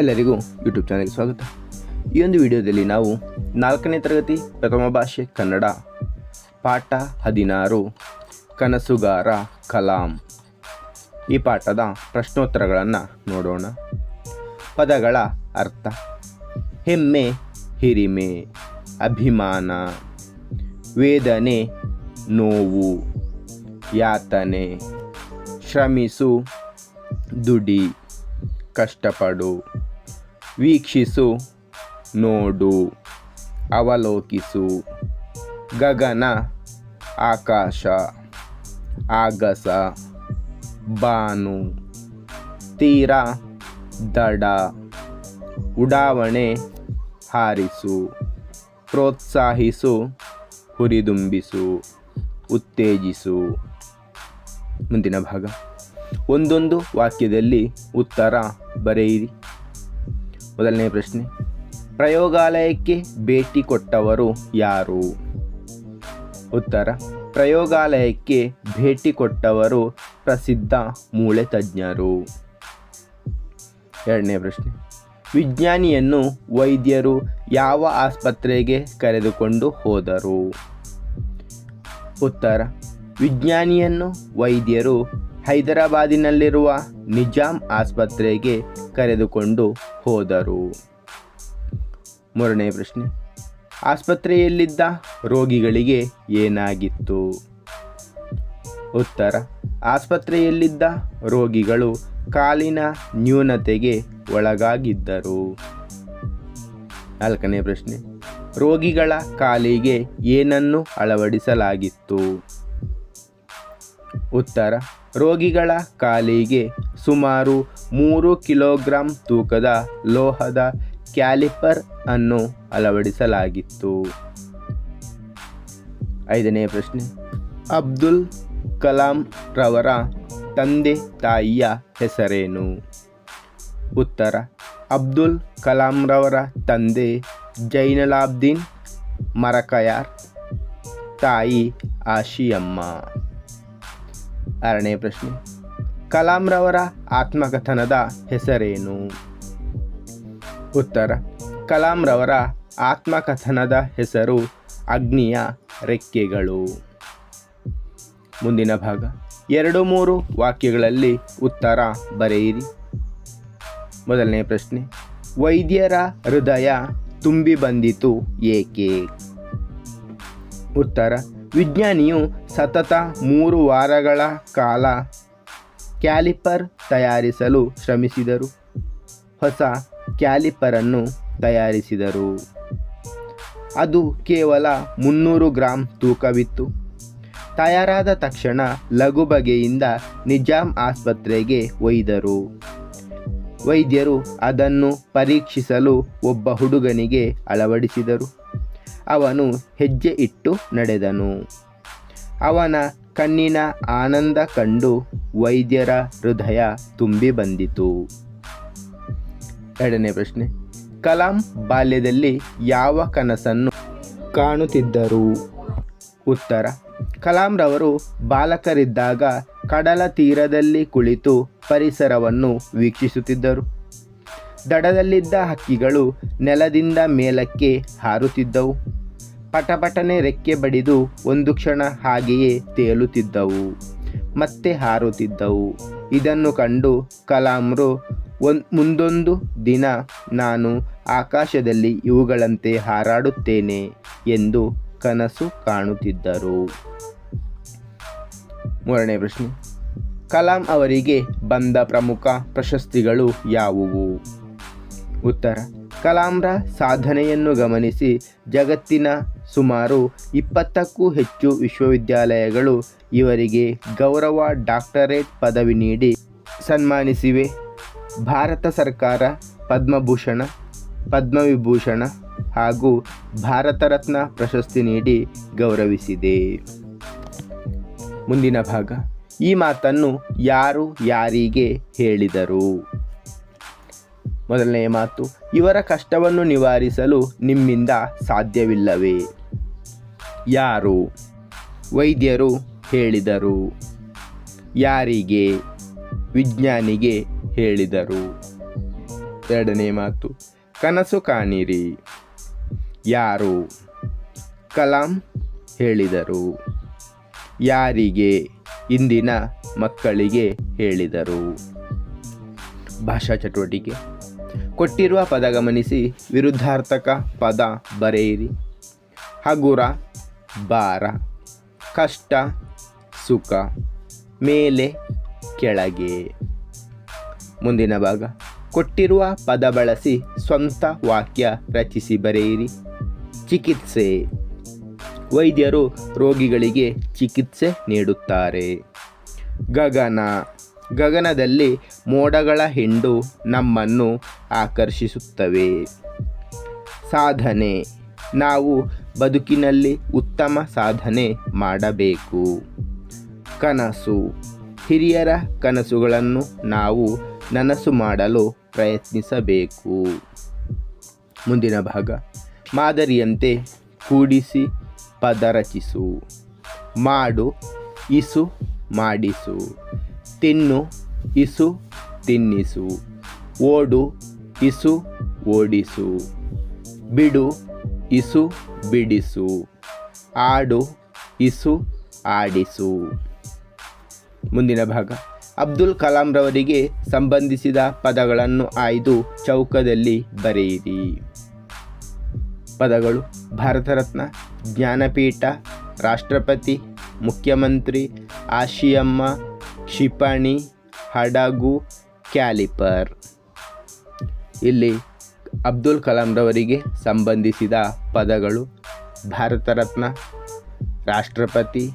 ಎಲ್ಲರಿಗೂ ಯೂಟ್ಯೂಬ್ ಚಾನಲ್ಗೆ ಸ್ವಾಗತ. ಈ ಒಂದು ವಿಡಿಯೋದಲ್ಲಿ ನಾವು ನಾಲ್ಕನೇ ತರಗತಿ ಪ್ರಥಮ ಭಾಷೆ ಕನ್ನಡ ಪಾಠ ಹದಿನಾರು, ಕನಸುಗಾರ, ಕಲಾಂ. ಈ ಪಾಠದ ಪ್ರಶ್ನೋತ್ತರಗಳನ್ನು ನೋಡೋಣ. ಪದಗಳ ಅರ್ಥ, ಹೆಮ್ಮೆ, ಹಿರಿಮೆ, ಅಭಿಮಾನ, ವೇದನೆ, ನೋವು, ಯಾತನೆ, ಶ್ರಮಿಸು, ದುಡಿ, ಕಷ್ಟಪಡು. ವೀಕ್ಷಿಸು, ನೋಡು, ಅವಲೋಕಿಸು, ಗಗನ, ಆಕಾಶ, ಆಗಸ, ಬಾನು, ತೀರ, ದಡ, ಉಡಾವಣೆ ಹಾರಿಸು, ಪ್ರೋತ್ಸಾಹಿಸು, ಹುರಿದುಂಬಿಸು, ಉತ್ತೇಜಿಸು. ಮುಂದಿನ ಭಾಗ. ಒಂದೊಂದು ವಾಕ್ಯದಲ್ಲಿ ಉತ್ತರ ಬರೆಯಿರಿ. ಮೊದಲನೇ ಪ್ರಶ್ನೆ. ಪ್ರಯೋಗಾಲಯಕ್ಕೆ ಭೇಟಿ ಕೊಟ್ಟವರು ಯಾರು? ಉತ್ತರ. ಪ್ರಯೋಗಾಲಯಕ್ಕೆ ಭೇಟಿ ಕೊಟ್ಟವರು ಪ್ರಸಿದ್ಧ ಮೂಳೆ ತಜ್ಞರು. ಎರಡನೇ ಪ್ರಶ್ನೆ. ವಿಜ್ಞಾನಿಯನ್ನು ವೈದ್ಯರು ಯಾವ ಆಸ್ಪತ್ರೆಗೆ ಕರೆದುಕೊಂಡು ಹೋದರು? ಉತ್ತರ. ವಿಜ್ಞಾನಿಯನ್ನು ವೈದ್ಯರು ಹೈದರಾಬಾದಿನಲ್ಲಿರುವ ನಿಜಾಮ್ ಆಸ್ಪತ್ರೆಗೆ ಕರೆದುಕೊಂಡು ಹೋದರು? ಮೂರನೇ ಪ್ರಶ್ನೆ. ಆಸ್ಪತ್ರೆಯಲ್ಲಿದ್ದ ರೋಗಿಗಳಿಗೆ ಏನಾಗಿತ್ತು? ಉತ್ತರ. ಆಸ್ಪತ್ರೆಯಲ್ಲಿದ್ದ ರೋಗಿಗಳು ಕಾಲಿನ ನ್ಯೂನತೆಗೆ ಒಳಗಾಗಿದ್ದರು. ನಾಲ್ಕನೇ ಪ್ರಶ್ನೆ. ರೋಗಿಗಳ ಕಾಲಿಗೆ ಏನನ್ನು ಅಳವಡಿಸಲಾಗಿತ್ತು? ಉತ್ತರ. ರೋಗಿಗಳ ಕಾಲಿಗೆ ಸುಮಾರು ಮೂರು ಕಿಲೋಗ್ರಾಂ ತೂಕದ ಲೋಹದ ಕ್ಯಾಲಿಪರ್ ಅನ್ನು ಅಳವಡಿಸಲಾಗಿತ್ತು. ಐದನೇ ಪ್ರಶ್ನೆ. ಅಬ್ದುಲ್ ಕಲಾಂ ರವರ ತಂದೆ ತಾಯಿಯ ಹೆಸರೇನು? ಉತ್ತರ, ಅಬ್ದುಲ್ ಕಲಾಂರವರ ತಂದೆ ಜೈನಲಾಬ್ದೀನ್ ಮರಕಯಾರ್, ತಾಯಿ ಆಶಿಯಮ್ಮ. ಆರನೇ ಪ್ರಶ್ನೆ. ಕಲಾಂರವರ ಆತ್ಮಕಥನದ ಹೆಸರೇನು? ಉತ್ತರ ಕಲಾಂರವರ ಆತ್ಮಕಥನದ ಹೆಸರು ಅಗ್ನಿಯ ರೆಕ್ಕೆಗಳು. ಮುಂದಿನ ಭಾಗ, ಎರಡು ಮೂರು ವಾಕ್ಯಗಳಲ್ಲಿ ಉತ್ತರ ಬರೆಯಿರಿ. ಮೊದಲನೇ ಪ್ರಶ್ನೆ, ವೈದ್ಯರ ಹೃದಯ ತುಂಬಿ ಬಂದಿತು ಏಕೆ? ಉತ್ತರ, ವಿಜ್ಞಾನಿಯು ಸತತ ಮೂರು ವಾರಗಳ ಕಾಲ ಕ್ಯಾಲಿಪರ್ ತಯಾರಿಸಲು ಶ್ರಮಿಸಿದರು. ಹೊಸ ಕ್ಯಾಲಿಪರನ್ನು ತಯಾರಿಸಿದರು. ಅದು ಕೇವಲ ಮುನ್ನೂರು ಗ್ರಾಂ ತೂಕವಿತ್ತು. ತಯಾರಾದ ತಕ್ಷಣ ಲಘು ಬಗೆಯಿಂದ ನಿಜಾಮ್ ಆಸ್ಪತ್ರೆಗೆ ಒಯ್ದರು. ವೈದ್ಯರು ಅದನ್ನು ಪರೀಕ್ಷಿಸಲು ಒಬ್ಬ ಹುಡುಗನಿಗೆ ಅಳವಡಿಸಿದರು. ಅವನು ಹೆಜ್ಜೆ ಇಟ್ಟು ನಡೆದನು. ಅವನ ಕಣ್ಣಿನ ಆನಂದ ಕಂಡು ವೈದ್ಯರ ಹೃದಯ ತುಂಬಿ ಬಂದಿತು. ಎರಡನೇ ಪ್ರಶ್ನೆ, ಕಲಾಂ ಬಾಲ್ಯದಲ್ಲಿ ಯಾವ ಕನಸನ್ನು ಕಾಣುತ್ತಿದ್ದರು? ಉತ್ತರ ಕಲಾಂರವರು ಬಾಲಕರಿದ್ದಾಗ ಕಡಲ ತೀರದಲ್ಲಿ ಕುಳಿತು ಪರಿಸರವನ್ನು ವೀಕ್ಷಿಸುತ್ತಿದ್ದರು. ದಡದಲ್ಲಿದ್ದ ಹಕ್ಕಿಗಳು ನೆಲದಿಂದ ಮೇಲಕ್ಕೆ ಹಾರುತ್ತಿದ್ದವು. ಪಟಪಟನೆ ರೆಕ್ಕೆ ಬಡಿದು ಒಂದು ಕ್ಷಣ ಹಾಗೆಯೇ ತೇಲುತ್ತಿದ್ದವು. ಮತ್ತೆ ಹಾರುತ್ತಿದ್ದವು. ಇದನ್ನು ಕಂಡು ಕಲಾಂರು ಒನ್ ಮುಂದೊಂದು ದಿನ ನಾನು ಆಕಾಶದಲ್ಲಿ ಇವುಗಳಂತೆ ಹಾರಾಡುತ್ತೇನೆ ಎಂದು ಕನಸು ಕಾಣುತ್ತಿದ್ದರು. ಮೂರನೇ ಪ್ರಶ್ನೆ. ಕಲಾಂ ಅವರಿಗೆ ಬಂದ ಪ್ರಮುಖ ಪ್ರಶಸ್ತಿಗಳು ಯಾವುವು? ಉತ್ತರ. ಕಲಾಂರ ಸಾಧನೆಯನ್ನು ಗಮನಿಸಿ ಜಗತ್ತಿನ ಸುಮಾರು ಇಪ್ಪತ್ತಕ್ಕೂ ಹೆಚ್ಚು ವಿಶ್ವವಿದ್ಯಾಲಯಗಳು ಇವರಿಗೆ ಗೌರವ ಡಾಕ್ಟರೇಟ್ ಪದವಿ ನೀಡಿ ಸನ್ಮಾನಿಸಿವೆ. ಭಾರತ ಸರ್ಕಾರ ಪದ್ಮಭೂಷಣ, ಪದ್ಮವಿಭೂಷಣ ಹಾಗೂ ಭಾರತ ರತ್ನ ಪ್ರಶಸ್ತಿ ನೀಡಿ ಗೌರವಿಸಿದೆ. ಮುಂದಿನ ಭಾಗ. ಈ ಮಾತನ್ನು ಯಾರು ಯಾರಿಗೆ ಹೇಳಿದರು? ಮೊದಲನೆಯ ಮಾತು, ಇವರ ಕಷ್ಟವನ್ನು ನಿವಾರಿಸಲು ನಿಮ್ಮಿಂದ ಸಾಧ್ಯವಿಲ್ಲವೇ? ಯಾರು? ವೈದ್ಯರು ಹೇಳಿದರು. ಯಾರಿಗೆ? ವಿಜ್ಞಾನಿಗೆ ಹೇಳಿದರು. ಎರಡನೇ ಮಾತು, ಕನಸು ಕಾಣಿರಿ. ಯಾರು? ಕಲಾಂ ಹೇಳಿದರು. ಯಾರಿಗೆ? ಇಂದಿನ ಮಕ್ಕಳಿಗೆ ಹೇಳಿದರು. ಭಾಷಾ ಚಟುವಟಿಕೆ. ಕೊಟ್ಟಿರುವ ಪದ ಗಮನಿಸಿ ವಿರುದ್ಧಾರ್ಥಕ ಪದ ಬರೆಯಿರಿ. ಹಗುರ ಭಾರ, ಕಷ್ಟ, ಸುಖ, ಮೇಲೆ, ಕೆಳಗೆ. ಮುಂದಿನ ಭಾಗ, ಕೊಟ್ಟಿರುವ ಪದ ಬಳಸಿ ಸ್ವಂತ ವಾಕ್ಯ ರಚಿಸಿ ಬರೆಯಿರಿ. ಚಿಕಿತ್ಸೆ. ವೈದ್ಯರು ರೋಗಿಗಳಿಗೆ ಚಿಕಿತ್ಸೆ ನೀಡುತ್ತಾರೆ. ಗಗನ. ಗಗನದಲ್ಲಿ ಮೋಡಗಳ ಹಿಂಡು ನಮ್ಮನ್ನು ಆಕರ್ಷಿಸುತ್ತವೆ. ಸಾಧನೆ. ನಾವು ಬದುಕಿನಲ್ಲಿ ಉತ್ತಮ ಸಾಧನೆ ಮಾಡಬೇಕು. ಕನಸು. ಹಿರಿಯರ ಕನಸುಗಳನ್ನು ನಾವು ನನಸು ಮಾಡಲು ಪ್ರಯತ್ನಿಸಬೇಕು. ಮುಂದಿನ ಭಾಗ. ಮಾದರಿಯಂತೆ ಕೂಡಿಸಿ ಪದ ರಚಿಸು ಮಾಡು, ಇಸು ಮಾಡಿಸು. ತಿನ್ನು, ಇಸು ತಿನ್ನಿಸು. ಓಡು, ಇಸು ಓಡಿಸು. ಬಿಡು ಇಸು ಬಿಡಿಸು. ಆಡು, ಇಸು ಆಡಿಸು. ಮುಂದಿನ ಭಾಗ. ಅಬ್ದುಲ್ ಕಲಾಂರವರಿಗೆ ಸಂಬಂಧಿಸಿದ ಪದಗಳನ್ನು ಆಯ್ದು ಚೌಕದಲ್ಲಿ ಬರೆಯಿರಿ. ಪದಗಳು ಭಾರತ ರತ್ನ, ಜ್ಞಾನಪೀಠ, ರಾಷ್ಟ್ರಪತಿ, ಮುಖ್ಯಮಂತ್ರಿ, ಆಶಿಯಮ್ಮ, ಕ್ಷಿಪಣಿ, ಹಡಗು, ಕ್ಯಾಲಿಪರ್. ಇಲ್ಲಿ ಅಬ್ದುಲ್ ಕಲಾಂರವರಿಗೆ ಸಂಬಂಧಿಸಿದ ಪದಗಳು ಭಾರತ ರತ್ನ ರಾಷ್ಟ್ರಪತಿ,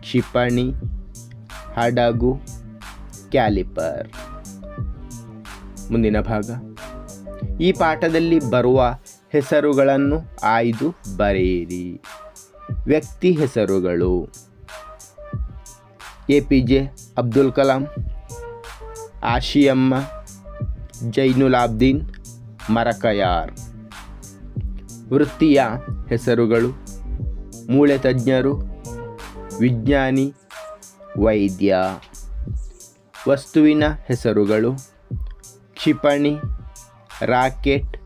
ಕ್ಷಿಪಣಿ, ಹಡಗು, ಕ್ಯಾಲಿಪರ್. ಮುಂದಿನ ಭಾಗ. ಈ ಪಾಠದಲ್ಲಿ ಬರುವ ಹೆಸರುಗಳನ್ನು ಆಯ್ದು ಬರೆಯಿರಿ. ವ್ಯಕ್ತಿ ಹೆಸರುಗಳು. A P J Abdul Kalam, Ashiyamma Jainulabdeen Marakayar. ವೃತ್ತಿಯ ಹೆಸರುಗಳು ಮೂಳೆ ತಜ್ಞರು, ವಿಜ್ಞಾನಿ, ವೈದ್ಯ. ವಸ್ತುವಿನ ಹೆಸರುಗಳು ಕ್ಷಿಪಣಿ, ರಾಕೆಟ್,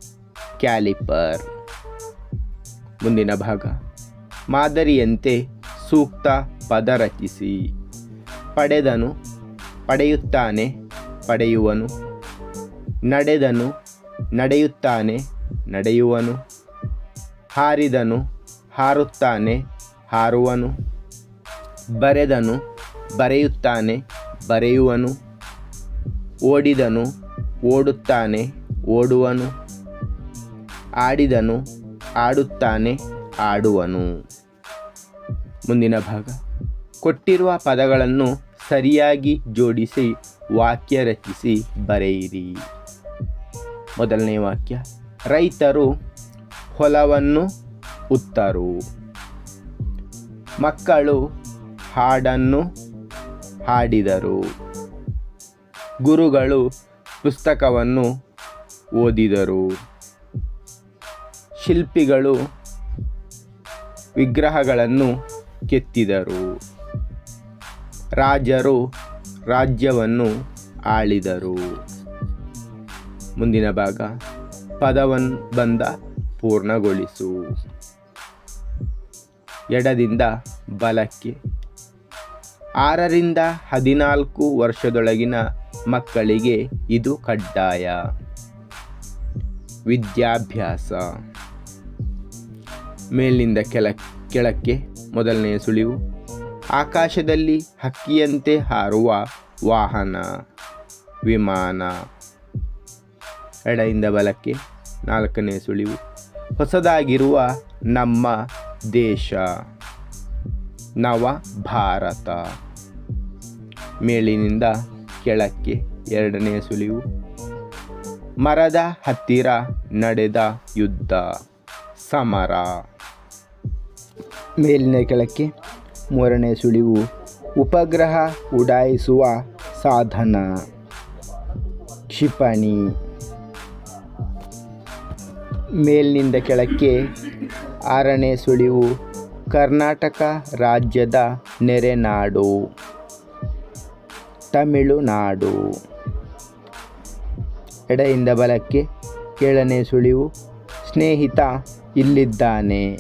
ಕ್ಯಾಲಿಪರ್. ಮುಂದಿನ ಭಾಗ. ಮಾದರಿಯಂತೆ ಸೂಕ್ತ ಪದ ರಚಿಸಿ. ಪಡೆದನು, ಪಡೆಯುತ್ತಾನೆ, ಪಡೆಯುವನು, ನಡೆದನು ನಡೆಯುತ್ತಾನೆ, ನಡೆಯುವನು. ಹಾರಿದನು, ಹಾರುತ್ತಾನೆ, ಹಾರುವನು. ಬರೆದನು, ಬರೆಯುತ್ತಾನೆ, ಬರೆಯುವನು. ಓಡಿದನು, ಓಡುತ್ತಾನೆ, ಓಡುವನು. ಆಡಿದನು, ಆಡುತ್ತಾನೆ, ಆಡುವನು. ಮುಂದಿನ ಭಾಗ. ಕೊಟ್ಟಿರುವ ಪದಗಳನ್ನು ಸರಿಯಾಗಿ ಜೋಡಿಸಿ, ವಾಕ್ಯ ರಚಿಸಿ ಬರೆಯಿರಿ. ಮೊದಲನೇ ವಾಕ್ಯ. ರೈತರು ಹೊಲವನ್ನು ಉತ್ತರು. ಮಕ್ಕಳು ಹಾಡನ್ನು ಹಾಡಿದರು. ಗುರುಗಳು ಪುಸ್ತಕವನ್ನು ಓದಿದರು. ಶಿಲ್ಪಿಗಳು ವಿಗ್ರಹಗಳನ್ನು ಕೆತ್ತಿದರು. ರಾಜರು ರಾಜ್ಯವನ್ನು ಆಳಿದರು. ಮುಂದಿನ ಭಾಗ. ಪದವನ್ ಬಂದ ಪೂರ್ಣಗೊಳಿಸು. ಎಡದಿಂದ ಬಲಕ್ಕೆ. ಆರರಿಂದ ಹದಿನಾಲ್ಕು ವರ್ಷದೊಳಗಿನ ಮಕ್ಕಳಿಗೆ ಇದು ಕಡ್ಡಾಯ. ವಿದ್ಯಾಭ್ಯಾಸ. ಮೇಲಿನಿಂದ ಕೆಳ ಕೆಳಕ್ಕೆ ಮೊದಲನೆಯ ಸುಳಿವು. ಆಕಾಶದಲ್ಲಿ ಹಕ್ಕಿಯಂತೆ ಹಾರುವ ವಾಹನ, ವಿಮಾನ ಎಡೆಯಿಂದ ಬಲಕ್ಕೆ ನಾಲ್ಕನೇ ಸುಳಿವು. ಹೊಸದಾಗಿರುವ ನಮ್ಮ ದೇಶ. ನವ ಭಾರತ ಮೇಲಿನಿಂದ ಕೆಳಕ್ಕೆ ಎರಡನೇ ಸುಳಿವು. ಮರದ ಹತ್ತಿರ ನಡೆದ ಯುದ್ಧ. ಸಮರ. ಮೇಲಿನ ಕೆಳಕ್ಕೆ ಮೂರನೇ ಸುಳಿವು. ಉಪಗ್ರಹ ಉಡಾಯಿಸುವ ಸಾಧನ. ಕ್ಷಿಪಣಿ. ಮೇಲಿನಿಂದ ಕೆಳಕ್ಕೆ ಆರನೇ ಸುಳಿವು ಕರ್ನಾಟಕ ರಾಜ್ಯದ ನೆರೆನಾಡು. ತಮಿಳುನಾಡು. ಎಡೆಯಿಂದ ಬಲಕ್ಕೆ ಏಳನೇ ಸುಳಿವು ಸ್ನೇಹಿತ ಇಲ್ಲಿದ್ದಾನೆ.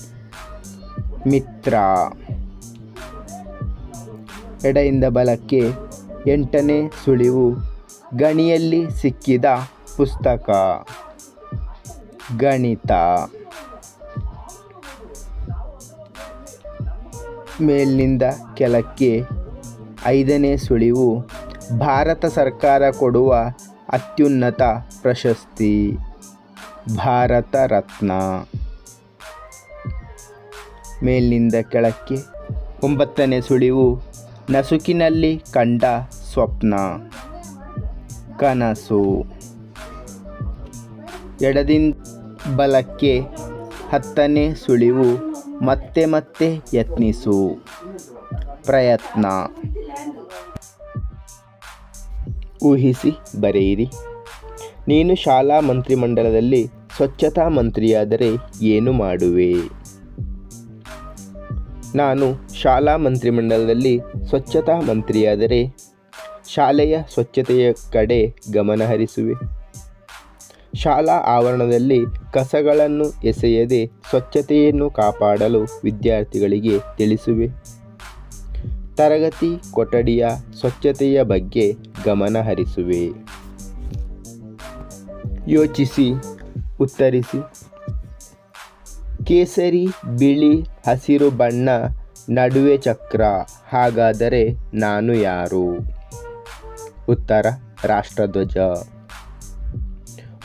ಮಿತ್ರ. ಎಡೆಯಿಂದ ಬಲಕ್ಕೆ ಎಂಟನೇ ಸುಳಿವು ಗಣಿಯಲ್ಲಿ ಸಿಕ್ಕಿದ ಪುಸ್ತಕ. ಗಣಿತ. ಮೇಲಿನಿಂದ ಕೆಳಕ್ಕೆ ಐದನೇ ಸುಳಿವು, ಭಾರತ ಸರ್ಕಾರ ಕೊಡುವ ಅತ್ಯುನ್ನತ ಪ್ರಶಸ್ತಿ, ಭಾರತ ರತ್ನ. ಮೇಲಿನಿಂದ ಕೆಳಕ್ಕೆ ಒಂಬತ್ತನೇ ಸುಳಿವು, ನಸುಕಿನಲ್ಲಿ ಕಂಡ ಸ್ವಪ್ನ. ಕನಸು. ಎಡದಿಂದ ಬಲಕ್ಕೆ ಹತ್ತನೇ ಸುಳಿವು ಮತ್ತೆ ಮತ್ತೆ ಯತ್ನಿಸು. ಪ್ರಯತ್ನ. ಊಹಿಸಿ, ಬರೆಯಿರಿ. ನೀನು ಶಾಲಾ ಮಂತ್ರಿಮಂಡಲದಲ್ಲಿ ಸ್ವಚ್ಛತಾ ಮಂತ್ರಿಯಾದರೆ ಏನು ಮಾಡುವೆ? ನಾನು ಶಾಲಾ ಮಂತ್ರಿಮಂಡಲದಲ್ಲಿ ಸ್ವಚ್ಛತಾ ಮಂತ್ರಿಯಾದರೆ ಶಾಲೆಯ ಸ್ವಚ್ಛತೆಯ ಕಡೆ ಗಮನ ಹರಿಸುವೆ ಶಾಲಾ ಆವರಣದಲ್ಲಿ ಕಸಗಳನ್ನು ಎಸೆಯದೆ ಸ್ವಚ್ಛತೆಯನ್ನು ಕಾಪಾಡಲು ವಿದ್ಯಾರ್ಥಿಗಳಿಗೆ ತಿಳಿಸುವೆ. ತರಗತಿ ಕೊಠಡಿಯ ಸ್ವಚ್ಛತೆಯ ಬಗ್ಗೆ ಗಮನ ಹರಿಸುವೆ. ಯೋಚಿಸಿ, ಉತ್ತರಿಸಿ. ಕೇಸರಿ, ಬಿಳಿ, ಹಸಿರು ಬಣ್ಣ, ನಡುವೆ ಚಕ್ರ, ಹಾಗಾದರೆ ನಾನು ಯಾರು? ಉತ್ತರ, ರಾಷ್ಟ್ರಧ್ವಜ.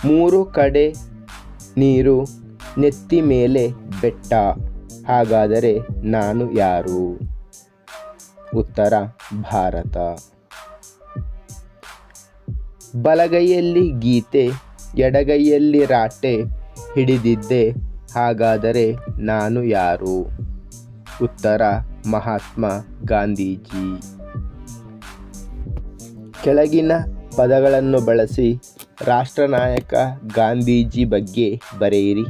ಮೂರು ಕಡೆ ನೀರು ನೆತ್ತಿ ಮೇಲೆ ಬೆಟ್ಟ. ಹಾಗಾದರೆ ನಾನು ಯಾರು? ಉತ್ತರ, ಭಾರತ. ಬಲಗೈಯಲ್ಲಿ ಗೀತೆ, ಎಡಗೈಯಲ್ಲಿ ರಾಟೆ ಹಿಡಿದಿದ್ದೆ. ಹಾಗಾದರೆ ನಾನು ಯಾರು? ಉತ್ತರ, ಮಹಾತ್ಮ ಗಾಂಧೀಜಿ. ಕೆಳಗಿನ ಪದಗಳನ್ನು ಬಳಸಿ ರಾಷ್ಟ್ರನಾಯಕ ಗಾಂಧೀಜಿ ಬಗ್ಗೆ ಬರೆಯಿರಿ.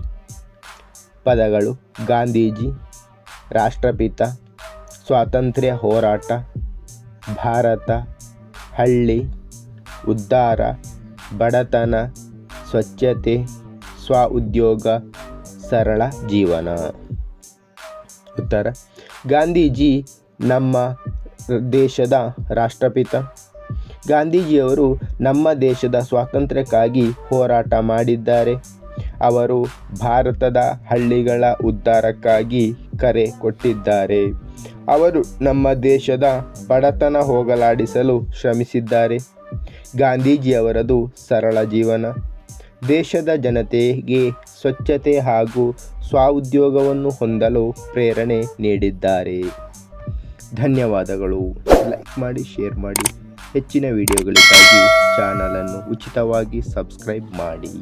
ಪದಗಳು ಗಾಂಧೀಜಿ, ರಾಷ್ಟ್ರಪಿತ, ಸ್ವಾತಂತ್ರ್ಯ ಹೋರಾಟ, ಭಾರತ, ಹಳ್ಳಿ, ಉದ್ಧಾರ, ಬಡತನ, ಸ್ವಚ್ಛತೆ, ಸ್ವ ಉದ್ಯೋಗ, ಸರಳ ಜೀವನ. ಉತ್ತರ, ಗಾಂಧೀಜಿ ನಮ್ಮ ದೇಶದ ರಾಷ್ಟ್ರಪಿತ. ಗಾಂಧೀಜಿಯವರು ನಮ್ಮ ದೇಶದ ಸ್ವಾತಂತ್ರ್ಯಕ್ಕಾಗಿ ಹೋರಾಟ ಮಾಡಿದ್ದಾರೆ. ಅವರು ಭಾರತದ ಹಳ್ಳಿಗಳ ಉದ್ಧಾರಕ್ಕಾಗಿ ಕರೆ ಕೊಟ್ಟಿದ್ದಾರೆ. ಅವರು ನಮ್ಮ ದೇಶದ ಬಡತನ ಹೋಗಲಾಡಿಸಲು ಶ್ರಮಿಸಿದ್ದಾರೆ. ಗಾಂಧೀಜಿಯವರದು ಸರಳ ಜೀವನ. ದೇಶದ ಜನತೆಗೆ ಸ್ವಚ್ಛತೆ ಹಾಗೂ ಸ್ವಉದ್ಯೋಗವನ್ನು ಹೊಂದಲು ಪ್ರೇರಣೆ ನೀಡಿದ್ದಾರೆ. ಧನ್ಯವಾದಗಳು. ಲೈಕ್ ಮಾಡಿ, ಶೇರ್ ಮಾಡಿ. ಹೆಚ್ಚಿನ ವಿಡಿಯೋಗಳಿಗಾಗಿ ಚಾನಲನ್ನು ಉಚಿತವಾಗಿ ಸಬ್ಸ್ಕ್ರೈಬ್ ಮಾಡಿ.